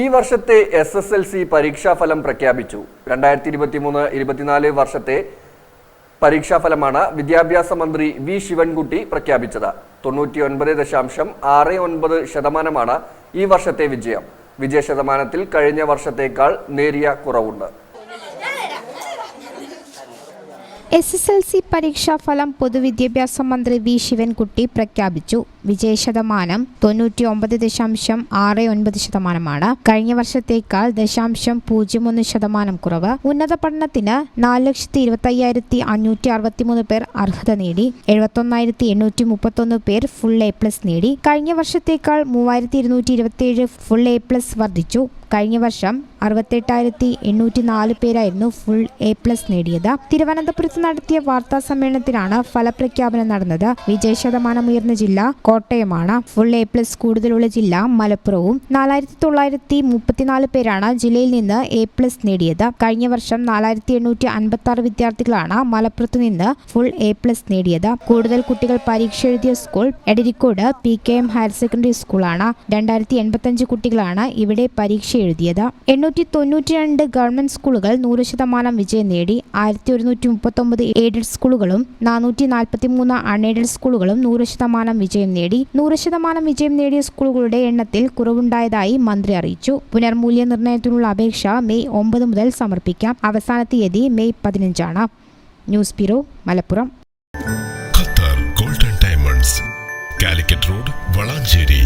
ഈ വർഷത്തെ S S L C പരീക്ഷാഫലം പ്രഖ്യാപിച്ചു. രണ്ടായിരത്തി ഇരുപത്തി മൂന്ന് ഇരുപത്തിനാല് വർഷത്തെ പരീക്ഷാഫലമാണ് വിദ്യാഭ്യാസ മന്ത്രി വി ശിവൻകുട്ടി പ്രഖ്യാപിച്ചത്. തൊണ്ണൂറ്റി ഒൻപത് ദശാംശം ആറ് ഒൻപത് ശതമാനമാണ് ഈ വർഷത്തെ വിജയം. വിജയ ശതമാനത്തിൽ കഴിഞ്ഞ വർഷത്തേക്കാൾ നേരിയ കുറവുണ്ട്. എസ് എസ് എൽ സി പരീക്ഷാ ഫലം പൊതുവിദ്യാഭ്യാസ മന്ത്രി വി. ശിവൻകുട്ടി പ്രഖ്യാപിച്ചു. വിജയശതമാനം തൊണ്ണൂറ്റി ഒമ്പത് ദശാംശം ആറ് ഒൻപത് ശതമാനമാണ്. കഴിഞ്ഞ വർഷത്തേക്കാൾ ദശാംശം പൂജ്യം ഒന്ന് ശതമാനം കുറവ്. ഉന്നത പഠനത്തിന് നാല് ലക്ഷത്തി ഇരുപത്തി അയ്യായിരത്തി അഞ്ഞൂറ്റി അറുപത്തിമൂന്ന് പേർ അർഹത നേടി. എഴുപത്തൊന്നായിരത്തി എണ്ണൂറ്റി മുപ്പത്തൊന്ന് പേർ ഫുൾ എ പ്ലസ് നേടി. കഴിഞ്ഞ വർഷത്തേക്കാൾ മൂവായിരത്തി ഇരുന്നൂറ്റി ഇരുപത്തിയേഴ് ഫുൾ എ പ്ലസ് വർദ്ധിച്ചു. കഴിഞ്ഞ വർഷം അറുപത്തെട്ടായിരത്തി എണ്ണൂറ്റി നാല് പേരായിരുന്നു ഫുൾ എ പ്ലസ് നേടിയത്. തിരുവനന്തപുരത്ത് നടത്തിയ വാർത്താ സമ്മേളനത്തിലാണ് ഫലപ്രഖ്യാപനം നടന്നത്. വിജയ ശതമാനം ഉയർന്ന ജില്ല കോട്ടയമാണ്. ഫുൾ എ പ്ലസ് കൂടുതലുള്ള ജില്ല മലപ്പുറവും. നാലായിരത്തി തൊള്ളായിരത്തി മുപ്പത്തിനാല് പേരാണ് ജില്ലയിൽ നിന്ന് എ പ്ലസ് നേടിയത്. കഴിഞ്ഞ വർഷം നാലായിരത്തി എണ്ണൂറ്റി അൻപത്തി ആറ് വിദ്യാർത്ഥികളാണ് മലപ്പുറത്ത് നിന്ന് ഫുൾ എ പ്ലസ് നേടിയത്. കൂടുതൽ കുട്ടികൾ പരീക്ഷ എഴുതിയ school Edarikode P K M higher secondary സ്കൂളാണ് രണ്ടായിരത്തി എൺപത്തഞ്ച് കുട്ടികളാണ് ഇവിടെ പരീക്ഷ എഴുതിയത്. എണ്ണൂറ്റി തൊണ്ണൂറ്റി രണ്ട് ഗവൺമെന്റ് സ്കൂളുകൾ നൂറ് ശതമാനം വിജയം നേടി. ആയിരത്തി ഒരുന്നൂറ്റി മുപ്പത്തൊമ്പത് എയ്ഡഡ് സ്കൂളുകളും നാനൂറ്റി നാൽപ്പത്തി മൂന്ന് അൺഎയ്ഡഡ് സ്കൂളുകളും നൂറ് ശതമാനം വിജയം നേടി. നൂറ് ശതമാനം വിജയം നേടിയ സ്കൂളുകളുടെ എണ്ണത്തിൽ കുറവുണ്ടായതായി മന്ത്രി അറിയിച്ചു. പുനർമൂല്യനിർണയത്തിനുള്ള അപേക്ഷ മെയ് ഒമ്പത് മുതൽ സമർപ്പിക്കാം. അവസാന തീയതി May പതിനഞ്ചാണ്. News bureau Malappuram. Qatar golden diamonds Calicut road Valanchery.